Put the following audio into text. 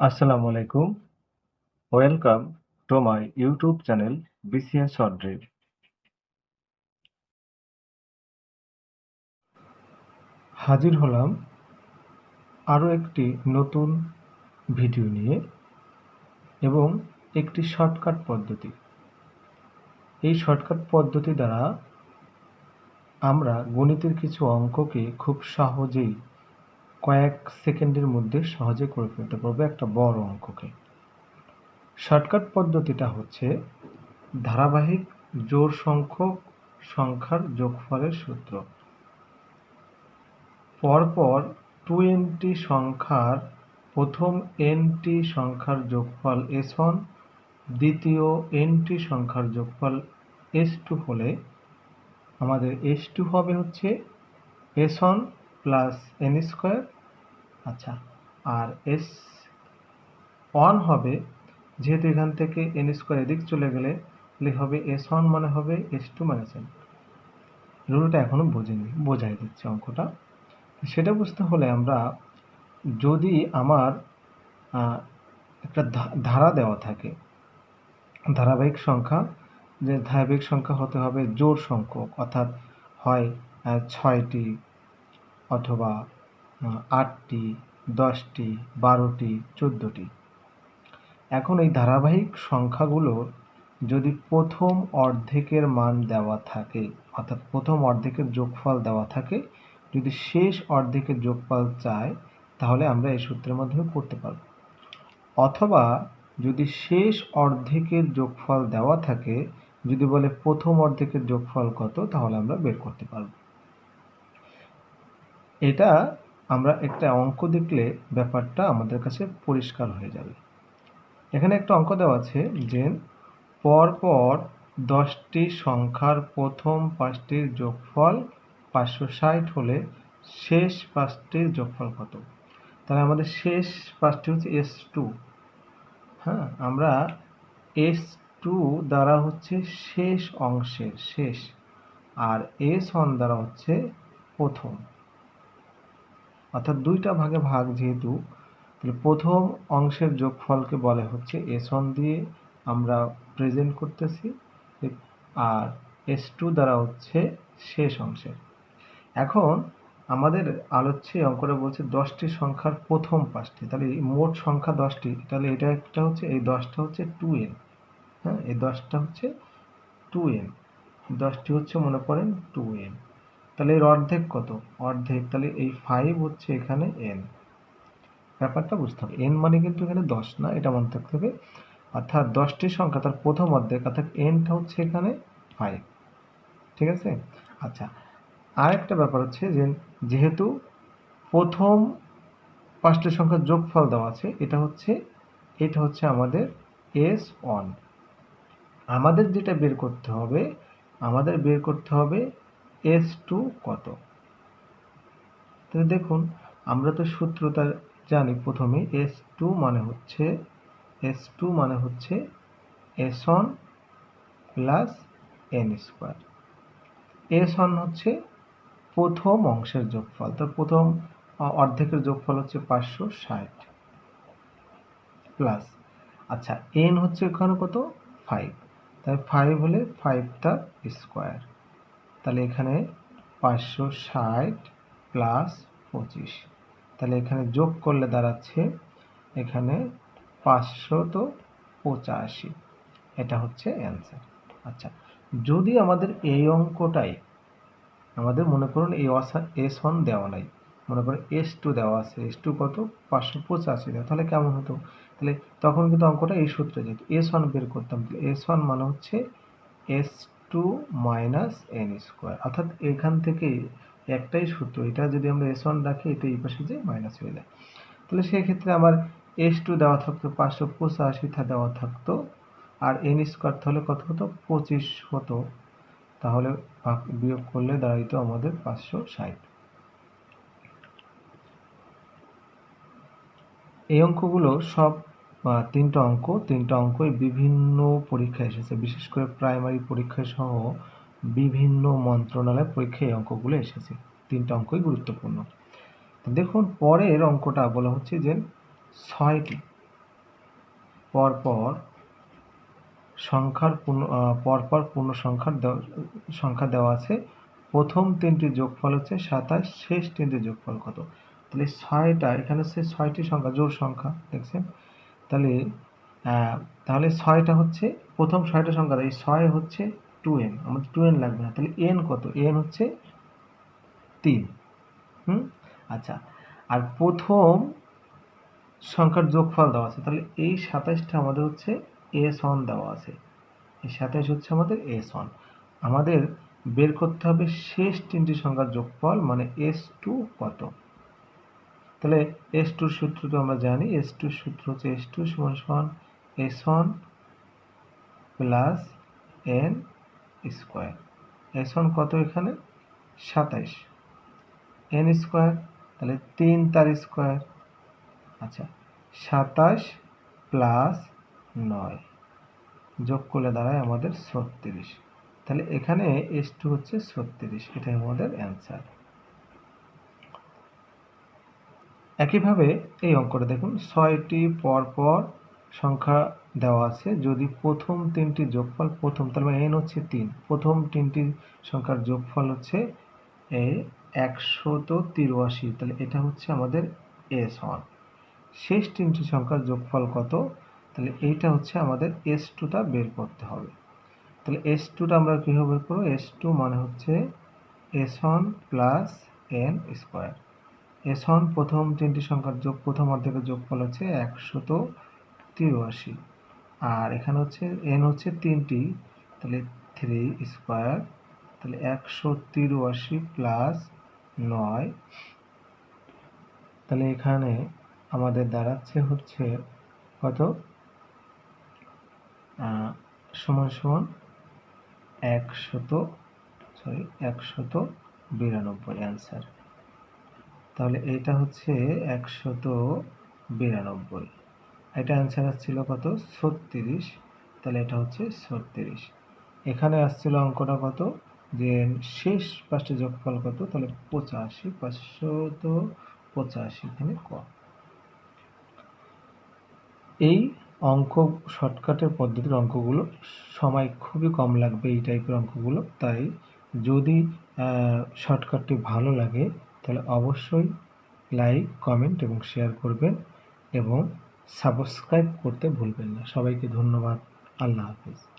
আসসালামু আলাইকুম। Welcome to my YouTube channel BCS short drill হাজির হলাম আরও একটি নতুন ভিডিও নিয়ে এবং একটি শর্টকাট পদ্ধতি। এই শর্টকাট পদ্ধতি দ্বারা আমরা গণিতের কিছু অঙ্ককে খুব সহজেই কয়েক সেকেন্ডের মধ্যে সহজে করে ফেলতে পারব একটা বড় অঙ্ককে। শর্টকাট পদ্ধতিটা হচ্ছে ধারাবাহিক জোর সংখ্যক সংখ্যার যোগফলের সূত্র। পরপর টু এনটি সংখ্যার প্রথম এনটি সংখ্যার যোগফল এস ওয়ান দ্বিতীয় এনটি সংখ্যার যোগফল এস টু হলে আমাদের এস টু হবে হচ্ছে S one plus N square আচ্ছা আর এস ওয়ান হবে, যেহেতু এখান থেকে এন স্কোয়ার এদিক চলে গেলে হবে এস ওয়ান মানে হবে এস টু মাইনাস এন। রুলটা এখনও বোঝেনি, বোঝাই দিচ্ছে অঙ্কটা। সেটা বুঝতে হলে আমরা যদি আমার একটা ধারা দেওয়া থাকে, ধারাবাহিক সংখ্যা, যে ধারাবাহিক সংখ্যা হতে হবে জোর সংখ্যক, অর্থাৎ হয় ছয়টি অথবা আটটি, দশটি, বারোটি, চোদ্দোটি। এখন এই ধারাবাহিক সংখ্যাগুলোর যদি প্রথম অর্ধেকের মান দেওয়া থাকে, অর্থাৎ প্রথম অর্ধেকের যোগফল দেওয়া থাকে, যদি শেষ অর্ধেকের যোগফল চায়, তাহলে আমরা এই সূত্রের মাধ্যমে করতে পারব। অথবা যদি শেষ অর্ধেকের যোগফল দেওয়া থাকে, যদি বলে প্রথম অর্ধেকের যোগফল কত, তাহলে আমরা বের করতে পারব। এটা আমরা একটা অঙ্ক দেখলে ব্যাপারটা আমাদের কাছে পরিষ্কার হয়ে যাবে। এখানে একটা অঙ্ক দেওয়া আছে যে পরপর দশটি সংখ্যার প্রথম পাঁচটির যোগফল পাঁচশো ষাট হলে শেষ পাঁচটির যোগফল কত? তাহলে আমাদের শেষ পাঁচটি হচ্ছে এস টু হ্যাঁ আমরা এস টু দ্বারা হচ্ছে শেষ অংশের, শেষ। আর এস ওয়ান দ্বারা হচ্ছে প্রথম। অর্থাৎ দুইটা ভাগে ভাগ যেহেতু, তাহলে প্রথম অংশের যোগফলকে বলে হচ্ছে এস ওয়ান দিয়ে আমরা প্রেজেন্ট করতেছি, আর এস টু দ্বারা হচ্ছে শেষ অংশের। এখন আমাদের আলোচ্যে অঙ্কটা বলছে দশটি সংখ্যার প্রথম পাঁচটি, তাহলে মোট সংখ্যা দশটি, তাহলে এটা একটা হচ্ছে, এই দশটা হচ্ছে টু এন হ্যাঁ? এই দশটা হচ্ছে টু এন দশটি হচ্ছে মনে করেন টু এন তাহলে এর অর্ধেক কত? অর্ধেক, তাহলে এই ফাইভ হচ্ছে এখানে এন ব্যাপারটা বুঝতে হবে। এন মানে কিন্তু এখানে দশ না, এটা মনে থাকতে হবে। অর্থাৎ দশটি সংখ্যা, তার প্রথম অর্ধেক, অর্থাৎ এনটা হচ্ছে এখানে ফাইভ ঠিক আছে? আচ্ছা আরেকটা ব্যাপার হচ্ছে যে, যেহেতু প্রথম পাঁচটি সংখ্যার যোগফল দেওয়া আছে, এটা হচ্ছে এটা হচ্ছে আমাদের এস ওয়ান আমাদের যেটা বের করতে হবে, আমাদের বের করতে হবে এস টু কত? তাহলে দেখুন, আমরা তো সূত্রটা জানি প্রথমে এস টু মানে হচ্ছে এস টু মানে হচ্ছে S one plus N square S one হচ্ছে প্রথম অংশের যোগফল, তো প্রথম অর্ধেকের যোগফল হচ্ছে পাঁচশো ষাট প্লাস আচ্ছা এন হচ্ছে ওখানে কত? ফাইভ তাই ফাইভ হলে ফাইভ তার স্কোয়ার তাহলে এখানে পাঁচশো ষাট প্লাস পঁচিশ। তাহলে এখানে যোগ করলে দাঁড়াচ্ছে এখানে পাঁচশো তো পঁচাশি। এটা হচ্ছে অ্যান্সার আচ্ছা যদি আমাদের এই অঙ্কটাই আমাদের মনে করুন এই এস ওয়ান দেওয়া নাই, মনে করেন এস টু দেওয়া আছে এস টু কত? পাঁচশো পঁচাশি দেওয়া। তাহলে কেমন হতো? তাহলে তখন কিন্তু অঙ্কটা এই সূত্রে যেত। এস ওয়ান বের করতাম। এস ওয়ান মানে হচ্ছে S two minus N square. অর্থাৎ এখান থেকে একটাই সূত্র, এটা যদি আমরা এস ওয়ান রাখি, এটা এই পাশে যে মাইনাস হয়ে যায়। তাহলে সেক্ষেত্রে আমার এস টু দেওয়া থাকতো পাঁচশো পঁচাশিটা দেওয়া থাকতো। আর এন স্কোয়ার তাহলে কত হতো? পঁচিশ হতো। তাহলে বিয়োগ করলে দাঁড়াইত আমাদের পাঁচশো ষাট। এই অঙ্কগুলো সব তিনটা অঙ্ক, তিনটা অঙ্কই বিভিন্ন পরীক্ষায় এসেছে। বিশেষ করে প্রাইমারি পরীক্ষা সহ বিভিন্ন মন্ত্রণালয় পরীক্ষায় এই অঙ্কগুলো এসেছে। তিনটা অঙ্কই গুরুত্বপূর্ণ। দেখুন, পরের অঙ্কটা বলা হচ্ছে যে ছয়টি। পরপর সংখ্যার পূর্ণ পরপর পূর্ণ সংখ্যার সংখ্যা দেওয়া আছে। প্রথম তিনটি যোগফল হচ্ছে সাতাশ, শেষ তিনটি যোগফল কত? তাহলে ছয়টা, এখানে হচ্ছে ছয়টি সংখ্যা জোর সংখ্যা, দেখছেন? তাহলে তাহলে ছয়টা হচ্ছে, প্রথম ছয়টা সংখ্যা, এই ছয় হচ্ছে টু এন আমাদের টু এন লাগবে না। তাহলে এন কত? এন হচ্ছে তিন। হুম? আচ্ছা আর প্রথম সংখ্যার যোগফল দেওয়া আছে, তাহলে এই সাতাইশটা আমাদের হচ্ছে এস ওয়ান দেওয়া আছে। এই সাতাইশ হচ্ছে আমাদের এস ওয়ান আমাদের বের করতে হবে শেষ তিনটি সংখ্যার যোগফল মানে এস টু কত? তাহলে এস টুর সূত্র তো আমরা জানি এস টুর সূত্র হচ্ছে এস টু সমান সমান S one plus N square S one কত এখানে? সাতাইশ। এন স্কোয়ার তাহলে তিন তার স্কোয়ার আচ্ছা সাতাশ প্লাস নয়। যোগ করলে দাঁড়ায় আমাদের ছত্রিশ। তাহলে এখানে এস টু হচ্ছে ছত্রিশ, এটাই আমাদের অ্যান্সার একইভাবে এই অঙ্কটা দেখুন, ছয়টি পরপর সংখ্যা দেওয়া আছে। যদি প্রথম তিনটি যোগফল, প্রথম, তার মানে এন হচ্ছে তিন, প্রথম তিনটি সংখ্যার যোগফল হচ্ছে এ একশত তিরাশি, তাহলে এটা হচ্ছে আমাদের এস ওয়ান শেষ তিনটি সংখ্যার যোগফল কত? তাহলে এইটা হচ্ছে আমাদের এস টুটা বের করতে হবে। তাহলে এস টুটা আমরা কীভাবে বের করব? এস টু মানে হচ্ছে S one plus N square. S one প্রথম তিনটি সংখ্যার যোগ, প্রথম অর্ধেকের যোগফল হচ্ছে একশত তিরাশি আর এখানে হচ্ছে এন হচ্ছে তিনটি, তাহলে থ্রি স্কোয়ার তাহলে একশো তিরাশি প্লাস নয়। তাহলে এখানে আমাদের দাঁড়াচ্ছে হচ্ছে কত? সমান সমান একশত সরি একশত বিরানব্বই অ্যান্সার তাহলে এটা হচ্ছে একশত বিরানব্বই। এটা অ্যান্সার আসছিল কত? ছত্রিশ। তাহলে এটা হচ্ছে ছত্রিশ। এখানে আসছিল অঙ্কটা কত? যে শেষ পাঁচটা যোগফল কত? তাহলে পঁচাশি, পাঁচশত পঁচাশি এখানে ক। এই অঙ্ক শর্টকাটের পদ্ধতির অঙ্কগুলো সময় খুবই কম লাগবে এই টাইপের অঙ্কগুলো। তাই যদি শর্টকাটটি ভালো লাগে তাহলে অবশ্যই লাইক কমেন্ট এবং শেয়ার করবেন এবং সাবস্ক্রাইব করতে ভুলবেন না। সবাইকে ধন্যবাদ। আল্লাহ হাফিজ।